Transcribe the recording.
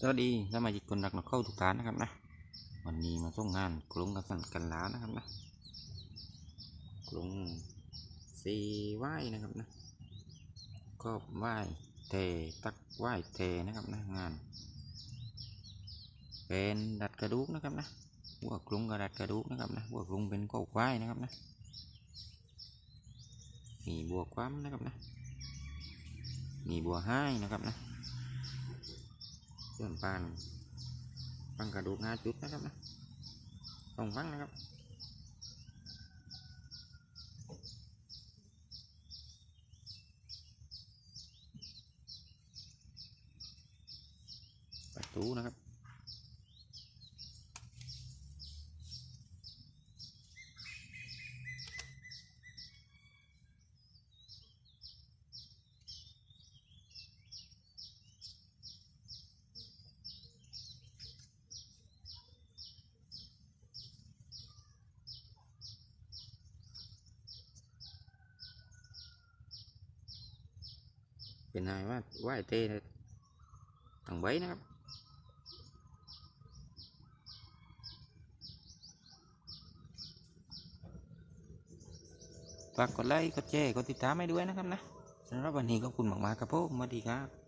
สวัสดีสมาชิกคนรักนกเข้าทุกท่านนะครับนะวันนี้มาส่งงานกลุ่มกันสันกันแล้วนะครับนะกลุ่มซีไหว้นะครับนะก็ไหว้เทตักไหว้เทนะครับนะงาน เป็นดัดกระดูกนะครับนะหัวกลุ่มกับดัดกระดูกนะครับนะหัวกลุ่มเป็นกบไหว้นะครับนะมีบัวคว้ำนะครับนะมีบัวให้นะครับนะ ส่วนปานปังกระดูกห้าจุดนะครับนะตรงฟังนะครับประตูนะครับ เป็นนายว่าไหวเต้ทางไว้นะครับฝากกดไลค์ กดแชร์ กดติดตามให้ด้วยนะครับนะสำหรับวันนี้ขอบคุณมากๆครับผมสวัสดีครับ